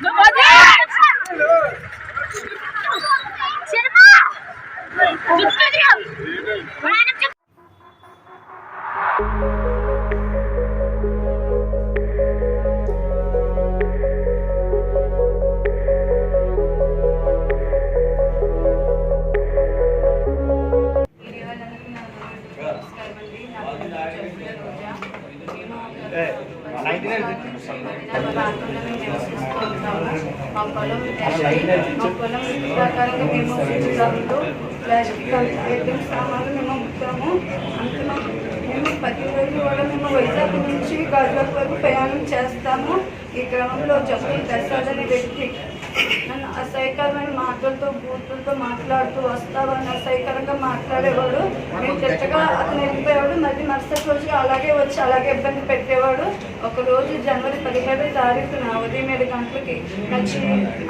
Good morning. పొలం మా పొలం మేము ప్లాస్టిక్ ఐటమ్స్ సామాన్లు మేము అమ్ముతాము. మేము పది రోజు కూడా మేము వైజాగ్ నుంచి గాజువాక వరకు ప్రయాణం చేస్తాము. ఈ క్రమంలో జబ్బులు ప్రసాద్ అనే వ్యక్తి నన్ను అసహ్యకరమైన మాటలతో బూతులతో మాట్లాడుతూ వస్తావని అసహ్యకరంగా మాట్లాడేవాడు. నేను చెట్టగా అతను వెళ్ళిపోయేవాడు. మళ్ళీ మరుసటి రోజుగా అలాగే వచ్చి అలాగే ఇబ్బంది పెట్టేవాడు. ఒకరోజు జనవరి పదిహేడో తారీఖున ఉదయం ఏడు గంటలకి నచ్చి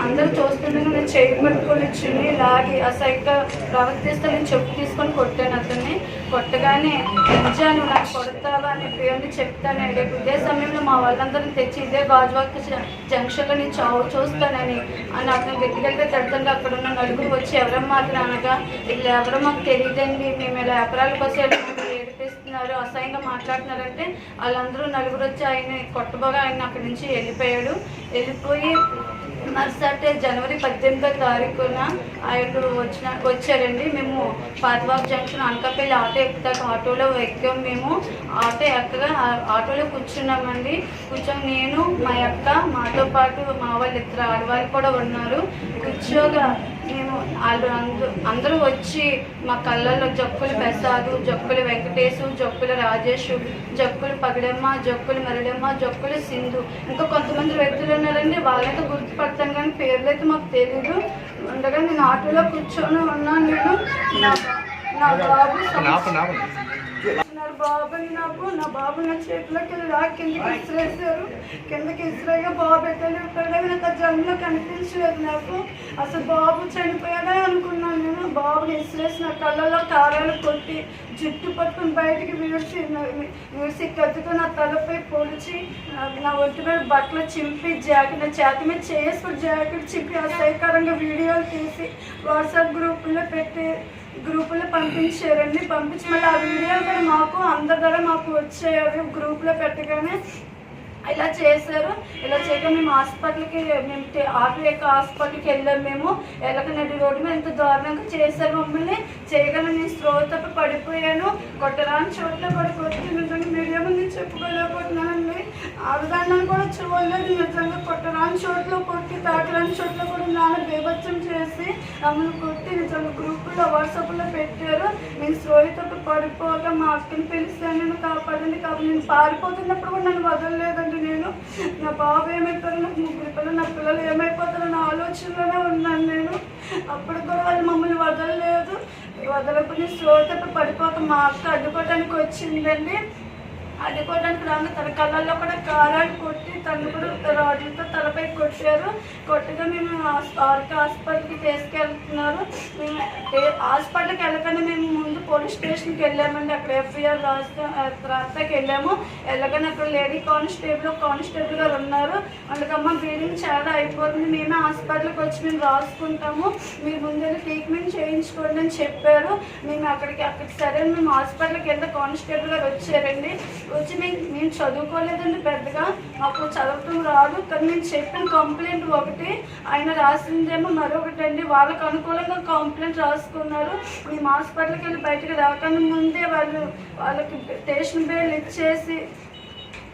అందరూ చూస్తుండగా నేను చేయి పట్టుకొని చిన్ని లాగి అసహ్యంగా ప్రవర్తిస్తే నేను చెప్పు తీసుకొని కొట్టాను అతన్ని. కొట్టగానే ఉంచాను నాకు కొడతావా? అని పేరుని చెప్తాను రేపు ఇదే సమయంలో మా వాళ్ళందరినీ తెచ్చి ఇదే గాజువాక జంక్షన్లో నేను చావు చూస్తానని అని అతను గట్టి గట్టిగా అక్కడ ఉన్న నలుగురు వచ్చి ఎవరమ్మా అతను అనగా ఇట్లా ఎవరో మాకు తెలియదండి మేము ఇలా వ్యాపారాల కోసం ఏడిపిస్తున్నారు అసహ్యంగా మాట్లాడుతున్నారంటే వాళ్ళందరూ నలుగురు వచ్చి ఆయన కొట్టబోగా ఆయన అక్కడి నుంచి వెళ్ళిపోయాడు. వెళ్ళిపోయి మరుసటి జనవరి పద్దెనిమిదో తారీఖున ఆయన వచ్చిన వచ్చారండి మేము పాతబాబు జంక్షన్ అనకాపల్లి ఆటో ఎక్కుతాక ఆటోలో ఎక్కాం మేము. ఆటో ఎక్కగా ఆటోలో కూర్చున్నామండి. కూర్చొని నేను మా అక్క మాతో పాటు మా వాళ్ళు ఇద్దరు ఆడవాళ్ళు కూడా ఉన్నారు. కూర్చోగా మేము వాళ్ళు అందరూ అందరూ వచ్చి మా కళ్ళల్లో జక్కులు ప్రసాదు జక్కులు వెంకటేశు జక్కుల రాజేషు జక్కులు పగడమ్మ జక్కులు మరడమ్మ జక్కులు సింధు. ఇంకా కొంతమంది వ్యక్తులు ఉన్నారండి. వాళ్ళైతే గుర్తుపడతాను కానీ పేర్లు అయితే మాకు తెలియదు ఉండగా నేను ఆటోలో కూర్చొని ఉన్నాను నేను. నా బాబు బాబుని నాకు నా బాబు నా చేతిలోకి లా కిందకి ఇసిరేసారు కిందకి ఇసిరేగా బాబు ఎక్కడ నాకు ఆ జన్మలో కనిపించలేదు నాకు. అసలు బాబు చనిపోయాడే అనుకున్నాను నేను. బాబుని ఇసిరేసి నా కళ్ళలో కారాలు కొట్టి జుట్టు పట్టుకుని బయటికి విడిచి విడిచి కత్తితో నా తలపై పొడిచి నా- నా ఒంటి మీద బట్టలు చింపి జాకెట్ నా చేతి మీద చేసుకుని జాకెట్ చింపి అసహ్యకరంగా వీడియోలు తీసి వాట్సాప్ గ్రూపుల్లో పెట్టి గ్రూపులో పంపించారండి. పంపించి మళ్ళీ ఆ వీడియోలు కూడా మాకు అందరి ద్వారా మాకు వచ్చాయి. అవి గ్రూప్లో పెట్టగానే ఇలా చేశారు. ఇలా చేయక మేము హాస్పిటల్కి మేము టే- ఆటో యొక్క హాస్పిటల్కి వెళ్ళాం మేము. ఎలకనడి రోడ్డు మీద ఎంత దారుణంగా చేశారు మమ్మల్ని. చేయగల నేను స్లో పడిపోయాను. కొట్టరాని చోట్ల కూడా కొట్టి నేను మీడియా ముందు చెప్పుకోలేకపోతున్నానండి. ఆడదాన్ని కూడా చూడలేదు. నిజంగా కొట్టరాని చోట్ల కొట్టి తాకరాని చోట్ల కూడా నాన్న బేభత్సం చేసి మమ్మల్ని కొట్టి నిజంగా గ్రూపుల్లో వాట్సాప్లో పెట్టారు. నేను స్లోయి పడిపోక పడిపోగా మా అక్కని పిలిస్తే నేను కాపాడండి కాబట్టి నేను పారిపోతున్నప్పుడు కూడా నన్ను వదలలేదండి నేను. నా బాబు ఏమైపోతారు? నాకు ముగ్గురు పిల్లలు నా పిల్లలు ఏమైపోతారో? నా ఆలోచనలోనే ఉన్నాను నేను. అప్పుడు కూడా వాళ్ళు మమ్మల్ని వదలలేదు. వదలకుని స్లో తప్ప పడిపోక మా అక్క అడ్డుకోవడానికి వచ్చిందండి. అడ్డుకోవడానికి రాను తన కళ్ళల్లో కూడా కారాలు కొట్టి తను కూడా రాడ్లతో తలపై కొట్టారు. కొట్టగా మేము ఆర్కే హాస్పిటల్కి తీసుకెళ్తున్నారు. మేము హాస్పిటల్కి వెళ్ళగానే మేము ముందు పోలీస్ స్టేషన్కి వెళ్ళామండి. అక్కడ ఎఫ్ఐఆర్ రాస్తా రాస్తాకి వెళ్ళాము వెళ్ళగానే అక్కడ లేడీ కానిస్టేబుల్ కానిస్టేబుల్ గారు ఉన్నారు. అందుకమ్మ బ్లీడింగ్ చాలా అయిపోతుంది. మేమే హాస్పిటల్కి వచ్చి మేము రాసుకుంటాము. మీరు ముందే ట్రీట్మెంట్ చేయించుకోండి అని చెప్పారు. మేము అక్కడికి అక్కడికి సరే మేము హాస్పిటల్కి వెళ్తే కానిస్టేబుల్ గారు వచ్చారండి. వచ్చి మేము మేము చదువుకోలేదండి పెద్దగా. మాకు చదవటం రాదు. కానీ మేము చెప్పిన కంప్లైంట్ ఒకటి ఆయన రాసిందేమో మరొకటి అండి. వాళ్ళకు అనుకూలంగా కంప్లైంట్ రాసుకున్నారు. మేము హాస్పిటల్కి వెళ్ళి బయటకు రాకుండా ముందే వాళ్ళు వాళ్ళకి స్టేషన్ బేల్ ఇచ్చేసి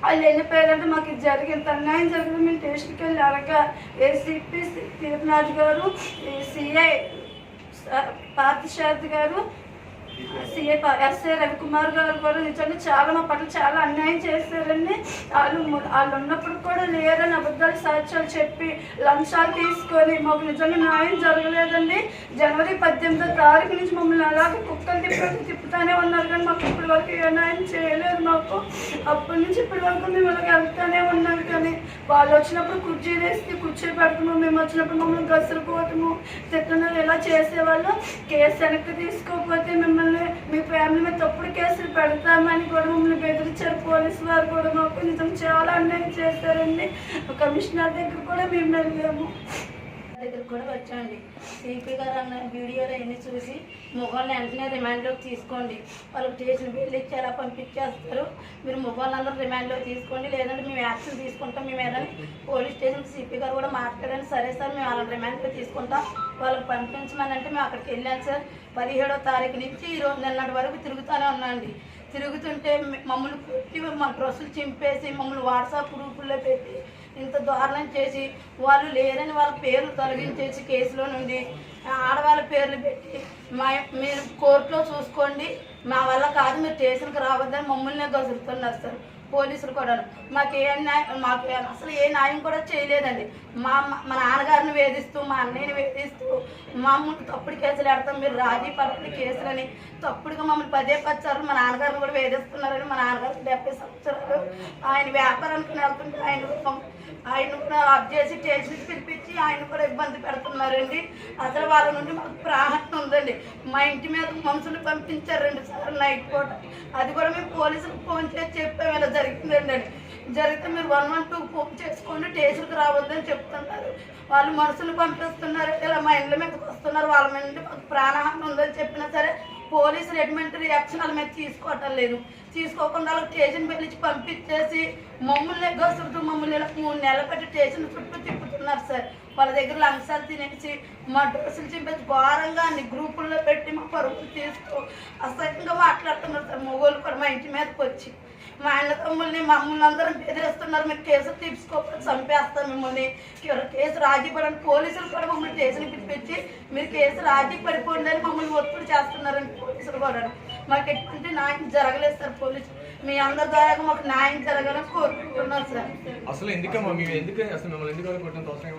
వాళ్ళు వెళ్ళిపోయారంటే మాకు ఇది జరిగింది అన్యాయం జరిగింది మేము స్టేషన్కి వెళ్ళి అడగ. ఏసీపీ తీర్నాథ్ గారు సిఐ పార్థసారథి గారు సీఏ ఎస్ఏ రవికుమార్ గారు కూడా నిజంగా చాలా మా పట్ల చాలా అన్యాయం చేశారండి వాళ్ళు వాళ్ళు ఉన్నప్పుడు కూడా లేరని అబద్ధాలు సాక్ష్యాలు చెప్పి లంచాలు తీసుకొని మాకు నిజంగా న్యాయం జరగలేదండి. జనవరి పద్దెనిమిదో తారీఖు నుంచి మమ్మల్ని అలాగే కుక్కలు తిప్పి తిప్పుతానే ఉన్నారు కానీ మాకు ఇప్పటి వరకు ఏ న్యాయం చేయలేదు మాకు. అప్పటి నుంచి ఇప్పటి వరకు మేము ఇలాగ వెళ్తానే ఉన్నారు కానీ వాళ్ళు వచ్చినప్పుడు కుర్చీ వేసి కుర్చీ పెడతాము మేము వచ్చినప్పుడు మమ్మల్ని గసురుకోవటము తిట్టడం ఇలా చేసేవాళ్ళు? కేసు వెనక్కి తీసుకోకపోతే మిమ్మల్ని మీ ఫ్యామిలీ మీద తప్పుడు కేసులు పెడతామని కూడా మమ్మల్ని బెదిరించారు. పోలీసు వారు కూడా మాకు నిజం చాలా అన్యాయం చేశారండి. కమిషనర్ దగ్గర కూడా మేము వెళ్ళాము. దగ్గర కూడా వచ్చామండి సిపి గారు అన్న వీడియోలు అన్ని చూసి మొబైల్ని వెంటనే రిమాండ్లోకి తీసుకోండి. వాళ్ళకి స్టేషన్ బిల్లు ఇచ్చి ఎలా పంపించేస్తారు? మీరు మొగోళ్ళందరూ రిమాండ్లో తీసుకోండి. లేదంటే మేము యాక్షన్ తీసుకుంటాం మేము ఏదైనా పోలీస్ స్టేషన్ సిపి గారు కూడా మాట్లాడండి సరే సార్ మేము వాళ్ళని రిమాండ్లో తీసుకుంటాం. వాళ్ళకి పంపించమని అంటే మేము అక్కడికి వెళ్ళాం సార్. పదిహేడో తారీఖు నుంచి ఈ రోజు నిన్నటి వరకు తిరుగుతూనే ఉన్నాండి. తిరుగుతుంటే మమ్మల్ని కొట్టి మా డ్రెస్సులు చింపేసి మమ్మల్ని వాట్సాప్ గ్రూపుల్లో పెట్టి ఇంత దారుణం చేసి వాళ్ళు లేరని వాళ్ళ పేర్లు తొలగించేసి కేసులో నుండి ఆడవాళ్ళ పేర్లు పెట్టి మా మీరు కోర్టులో చూసుకోండి. మా వల్ల కాదు మీరు స్టేషన్కి రావద్దని మమ్మల్ని గసురుతున్నారు సార్. పోలీసులు కూడా మాకు ఏ న్యాయం మాకు అసలు ఏ న్యాయం కూడా చేయలేదండి. మా మా నాన్నగారిని వేధిస్తూ మా అన్నయ్యని వేధిస్తూ మమ్మల్ని తప్పుడు కేసులు పెడతాం మీరు రాజీ పడని కేసులని తప్పుడుగా మమ్మల్ని పదే పచ్చారు మా నాన్నగారిని కూడా వేధిస్తున్నారని మా నాన్నగారికి డెబ్బై సంవత్సరాలు ఆయన వ్యాపారానికి వెళ్తుంటే ఆయన ఆయన కూడా ఆఫ్ చేసి స్టేషన్కి పిలిపించి ఆయన కూడా ఇబ్బంది పెడుతున్నారండి. అసలు వాళ్ళ నుండి మాకు ప్రాణం ఉందండి. మా ఇంటి మీద మనుషులు పంపించారు రెండు సార్లు నైట్ పూట. అది కూడా మేము పోలీసులకు ఫోన్ చేసి చెప్పాము ఇలా జరిగిందండి అని. జరిగితే మీరు వన్ వన్ టూ ఫోన్ చేసుకోండి స్టేషన్కి రావద్దని చెప్తున్నారు. వాళ్ళు మనుషులు పంపిస్తున్నారు. ఇలా మా ఇండ్ల మీదకి వస్తున్నారు. వాళ్ళ మీద మాకు ప్రాణహాని ఉందని చెప్పినా సరే పోలీసులు ఎటువంటి రియాక్షన్ వాళ్ళ మీద తీసుకోవటం లేదు. తీసుకోకుండా వాళ్ళకి స్టేషన్ పిలిచి పంపించేసి మమ్మల్ని ఎగ్గొస్తుంటూ మమ్మల్ని మూడు నెలలు పెట్టి స్టేషన్ చుట్టూ తిప్పుతున్నారు సార్. వాళ్ళ దగ్గర లంచాలు తినేసి మా డ్రెస్సులు చింపేసి ఘోరంగా అన్ని గ్రూపుల్లో పెట్టి మా పరుగులు తీస్తూ అసహ్యంగా మాట్లాడుతున్నారు సార్. మొగోళ్ళు కూడా మా ఇంటి మీదకి వచ్చి. మా అన్న తమ్ముల్ని మమ్మల్ని అందరం బెదిరిస్తున్నారు. మీరు కేసు తీసుకోకపోతే చంపేస్తాం మిమ్మల్ని. కేసు రాజీ పడని పోలీసులు కూడా మమ్మల్ని కేసులు పిలిపించి మీరు కేసు రాజీ పడిపోండి అని మమ్మల్ని ఒత్తిడి చేస్తున్నారని పోలీసులు కూడా. మాకు ఎటువంటి న్యాయం జరగలేదు సార్ పోలీసులు మీ అందరి ద్వారా మాకు న్యాయం జరగాలని కోరుకుంటున్నాం సార్. అసలు ఎందుకమ్మా? ఎందుకు అసలు మిమ్మల్ని ఎందుకు కొట్టినంత అవసరం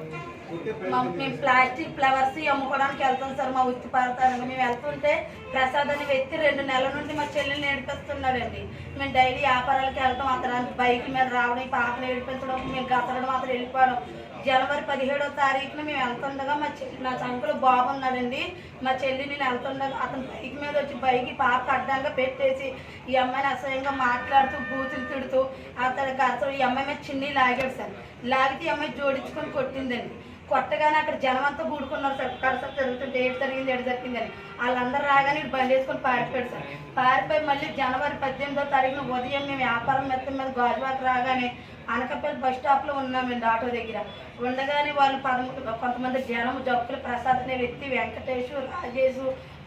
మేము ప్లాస్టిక్ ఫ్లవర్స్ అమ్ముకోవడానికి వెళ్తాం సార్ మా ఉత్తి పడతాను మేము వెళ్తుంటే ప్రసాద్ అనే వ్యక్తి రెండు నెలల నుండి మా చెల్లెల్ని ఏడిపిస్తున్నాడండి. మేము డైలీ వ్యాపారాలకు వెళ్తాం అతను బైక్ మీద రావడం పాపలు ఏడిపించడం మేము గతడం మాత్రం వెళ్ళిపోవడం. జనవరి పదిహేడో తారీఖున మేము వెళ్తుండగా మా చెల్లి నా చంకలో బాబు ఉన్నాడండి మా చెల్లి నేను వెళ్తుండగా అతను బైక్ మీద వచ్చి బైక్ పాప అడ్డంగా పెట్టేసి ఈ అమ్మాయిని అసహ్యంగా మాట్లాడుతూ బూతులు తిడుతూ అతని అతను ఈ అమ్మాయి మీద చిన్ని లాగాడు సార్. లాగితే ఈ అమ్మాయి జోడించుకొని కొట్టిందండి. కొట్టగానే అక్కడ జనం అంతా కూడుకున్నారు సార్. కడస జరుగుతుంటే ఏడు జరిగింది ఏడు జరిగిందని. వాళ్ళందరూ రాగానే ఇటు బండి వేసుకొని పారిపోయాడు సార్. పారిపోయి మళ్ళీ జనవరి పద్దెనిమిదో తారీఖున ఉదయం మేము వ్యాపారం మెత్తం మీద గాజువాక రాగానే అనకపల్లి బస్ స్టాప్లో ఉన్నామండి ఆటో దగ్గర. ఉండగానే వాళ్ళు పదమూడు కొంతమంది జనం జప్పులు ప్రసాద్ అనే వ్యక్తి వెంకటేష్ రాజేష్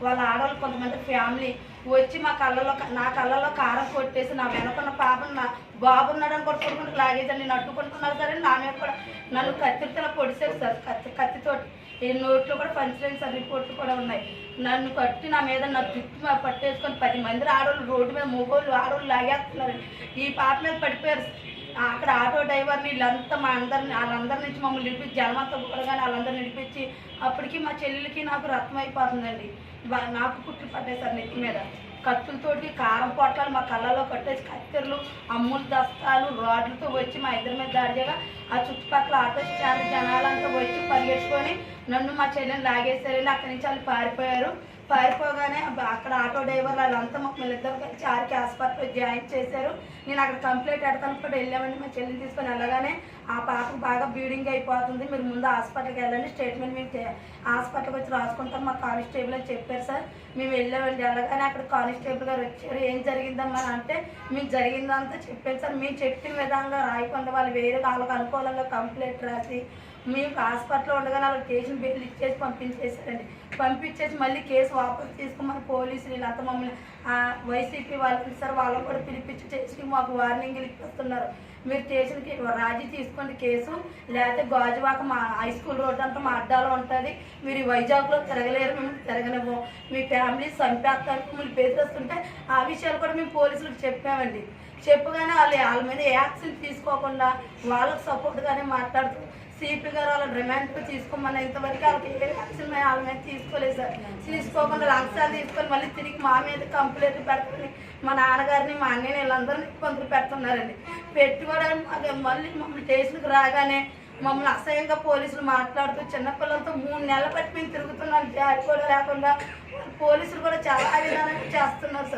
వాళ్ళ ఆడవాళ్ళు కొంతమంది ఫ్యామిలీ వచ్చి మా కళ్ళలో నా కళ్ళలో కారం కొట్టేసి నా వెనకున్న పాపను నా బాబు ఉన్నాడని కూడా కొడుకుంటూ లాగేసి నేను అడ్డుకుంటున్నారు సరే నా మీద కూడా నన్ను కత్తిరితల పొడిసారు సార్ కత్తి కత్తితోటి. ఈ నోట్లో కూడా పంచలేని సార్ రిపోర్ట్లు కూడా ఉన్నాయి. నన్ను కట్టి నా మీద నా జుట్టు పట్టేసుకొని పది మంది ఆడవాళ్ళు రోడ్డు మీద మొగోళ్ళు ఆడవాళ్ళు లాగేస్తున్నారు. ఈ పాప మీద పడిపోయారు అక్కడ ఆటో డ్రైవర్ని వీళ్ళంతా మా అందరిని వాళ్ళందరి నుంచి మమ్మల్ని నిడిపించి జనమంతా కూడగానే వాళ్ళందరిని నిడిపించి అప్పటికి మా చెల్లెలకి నాకు రత్నం అయిపోతుందండి. నాకు కుట్లు పడ్డాయి సార్ నెత్తి మీద. కత్తులతోటి కారం పొట్లాలు మా కళ్ళలో కట్టేసి కత్తెరలు అమ్ములు దస్తాలు రాడ్లతో వచ్చి మా ఇద్దరి మీద దాడి చేయగా ఆ చుట్టుపక్కల ఆటో స్టాండ్ జనాలంతా వచ్చి పరిగెట్టుకొని నన్ను మా చెల్లెని లాగేశారని అక్కడి నుంచి వాళ్ళు పారిపోయారు. పారిపోగానే అక్కడ ఆటో డ్రైవర్ వాళ్ళంతా మమ్మల్ని ఇద్దరు కలిసి ఆర్కే హాస్పిటల్లో జాయిన్ చేశారు. నేను అక్కడ కంప్లైంట్ ఎడతాను కూడా వెళ్ళామండి మా చెల్లిని తీసుకొని వెళ్ళగానే ఆ పాపకు బాగా బ్లీడింగ్ అయిపోతుంది. మీరు ముందు హాస్పిటల్కి వెళ్ళండి స్టేట్మెంట్ మేము చే- హాస్పిటల్కి వచ్చి రాసుకుంటాం మా కానిస్టేబుల్ అని చెప్పారు సార్. మేము వెళ్ళామండి వెళ్ళగానే అక్కడ కానిస్టేబుల్ గారు వచ్చారు. ఏం జరిగిందమ్మా అంటే మీకు జరిగిందంతా చెప్పారు సార్. మేము చెప్పిన విధంగా రాయకుండా వాళ్ళు వేరే వాళ్ళకి అనుకూలంగా కంప్లైంట్ రాసి మేము హాస్పిటల్లో ఉండగానే వాళ్ళకి స్టేషన్ బిల్లు ఇచ్చేసి పంపించేశారండి. పంపించేసి మళ్ళీ కేసు వాపస్ తీసుకోమని పోలీసులు. వీళ్ళంతా మమ్మల్ని వైసీపీ వాళ్ళకి సార్ వాళ్ళని కూడా పిలిపించి చేసి మాకు వార్నింగ్ ఇప్పిస్తున్నారు. మీరు స్టేషన్కి రాజీ తీసుకోండి కేసు. లేకపోతే గాజువాక మా హై స్కూల్ రోడ్ అంతా మా అడ్డాలో ఉంటుంది. మీరు వైజాగ్లో తిరగలేరు మేము తిరగలేము మీ ఫ్యామిలీ చంపేస్తారు మిమ్మల్ని బెదిరిస్తుంటే ఆ విషయాలు కూడా మేము పోలీసులకు చెప్పామండి. చెప్పగానే వాళ్ళు వాళ్ళ మీద యాక్షన్ తీసుకోకుండా వాళ్ళకి సపోర్ట్గానే మాట్లాడుతూ సిపి గారు వాళ్ళ రిమాండ్ తీసుకోమని ఇంతవరకు వాళ్ళకి ఏ యాక్షన్ మేము వాళ్ళ మీద తీసుకోలేదు సార్. తీసుకోకుండా లక్షాలు తీసుకొని మళ్ళీ తిరిగి మా మీద కంప్లైంట్ పెడుతుంది మా నాన్నగారిని మా అన్నయ్య వీళ్ళందరినీ కొందరు పెడుతున్నారండి. పెట్టుకోవడానికి మాకు మళ్ళీ మమ్మల్ని స్టేషన్కి రాగానే మమ్మల్ని అసహ్యంగా పోలీసులు మాట్లాడుతూ చిన్నపిల్లలతో మూడు నెలల బట్టి మేము తిరుగుతున్నాం. జారి కూడా లేకుండా పోలీసులు కూడా చాలా విధానంగా చేస్తున్నారు సార్.